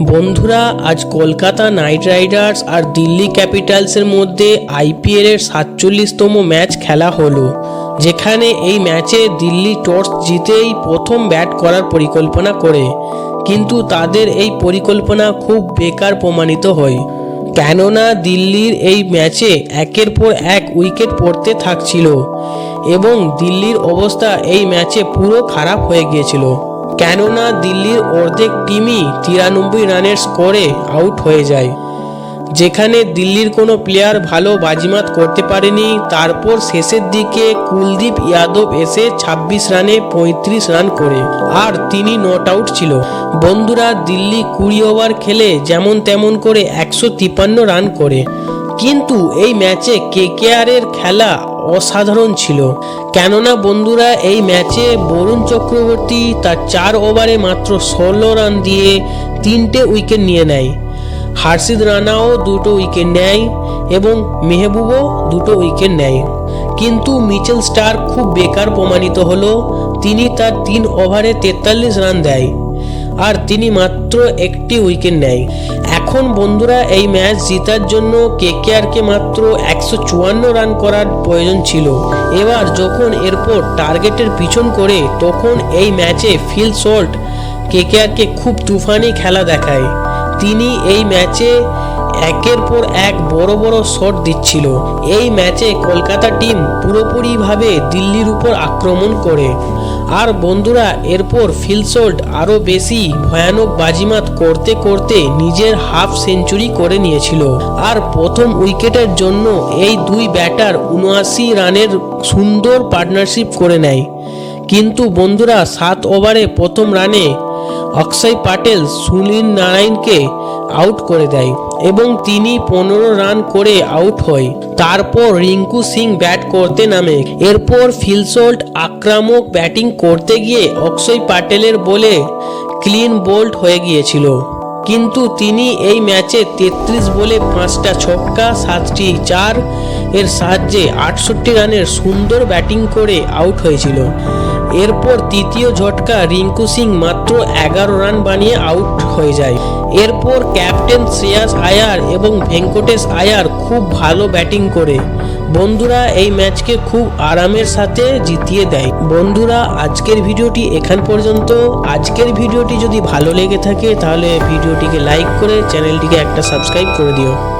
বন্ধুরা, আজ Kolkata Knight Riders আর দিল্লি ক্যাপিটালসের মধ্যে আইপিএল এর সাতচল্লিশতম ম্যাচ খেলা হলো, যেখানে এই ম্যাচে দিল্লি টস জিতেই প্রথম ব্যাট করার পরিকল্পনা করে। কিন্তু তাদের এই পরিকল্পনা খুব বেকার প্রমাণিত হয়। কেননা, দিল্লির এই ম্যাচে একের পর এক উইকেট পড়তে থাকছিল এবং দিল্লির অবস্থা এই ম্যাচে পুরো খারাপ হয়ে গিয়েছিল। কেননা দিল্লির অর্ধেক টিমই তিরানব্বই রানের স্কোরে আউট হয়ে যায়। যেখানে দিল্লির কোনো প্লেয়ার ভালো বাজিমাত করতে পারেনি, তারপর শেষের দিকে কুলদীপ যাদব এসে ২৬ রানে ৩৫ রান করে, আর তিনি নট আউট ছিল। বন্ধুরা, দিল্লি কুড়ি ওভার খেলে যেমন তেমন করে একশো রান করে। কিন্তু এই ম্যাচে কেকেআরের খেলা অসাধারণ ছিল। কেননা বন্ধুরা, এই ম্যাচে বরুণ চক্রবর্তী তার চার ওভারে মাত্র ষোলো রান দিয়ে তিনটে উইকেট নিয়ে নেয়। হার্ষিদ রানাও দুটো উইকেট নেয় এবং মেহবুবও দুটো উইকেট নেয়। কিন্তু মিচেল স্টার খুব বেকার প্রমাণিত হলো, তিনি তার তিন ওভারে তেতাল্লিশ রান দেয় আর তিনি মাত্র একটি উইকেট নেয়। এখন বন্ধুরা এই ম্যাচ জেতার জন্য কেকেআরকে মাত্র একশো চুয়ান্ন রান করার প্রয়োজন ছিল। এবার যখন এরপর টার্গেটের পিছন করে তখন এই ম্যাচে ফিল সল্ট কেকেআরকে খুব তুফানি খেলা দেখায়। তিনি এই ম্যাচে একের পর এক বড় বড় শট দিচ্ছিল। এই ম্যাচে কলকাতা টিম পুরোপুরিভাবে দিল্লির উপর আক্রমণ করে। আর বন্ধুরা, এরপর ফিলসোল্ট আরও বেশি ভয়ানক বাজিমাত করতে করতে নিজের হাফ সেঞ্চুরি করে নিয়েছিল। আর প্রথম উইকেটের জন্য এই দুই ব্যাটার উনআশি রানের সুন্দর পার্টনারশিপ করে নেয়। কিন্তু বন্ধুরা, সাত ওভারে প্রথম রানে অক্ষয় পাটেল সুনীল নারায়ণকে আউট করে দেয়। এবং তিনি পনেরো রান করে আউট হয়। তারপর রিঙ্কু সিং ব্যাট করতে নামে। এরপর ফিলসল্ট আক্রামক ব্যাটিং করতে গিয়ে অক্ষয় পাটেলের বলে ক্লিন বোল্ড হয়ে গিয়েছিল। কিন্তু তিনি এই ম্যাচে তেত্রিশ বলে পাঁচটা ছক্কা, সাতটি চার এর সাহায্যে আটষট্টি রানের সুন্দর ব্যাটিং করে আউট হয়েছিল। এরপর তৃতীয় ঝটকা রিঙ্কু সিং মাত্র এগারো রান বানিয়ে আউট হয়ে যায়। এরপর ক্যাপ্টেন শ্রেয়াস আয়ার এবং ভেঙ্কটেশ আয়ার খুব ভালো ব্যাটিং করে। বন্ধুরা, এই ম্যাচকে খুব আরামের সাথে জিতিয়ে দেয়। বন্ধুরা, আজকের ভিডিওটি এখান পর্যন্ত। আজকের ভিডিওটি যদি ভালো লেগে থাকে, তাহলে ভিডিওটিকে লাইক করে চ্যানেলটিকে একটা সাবস্ক্রাইব করে দিও।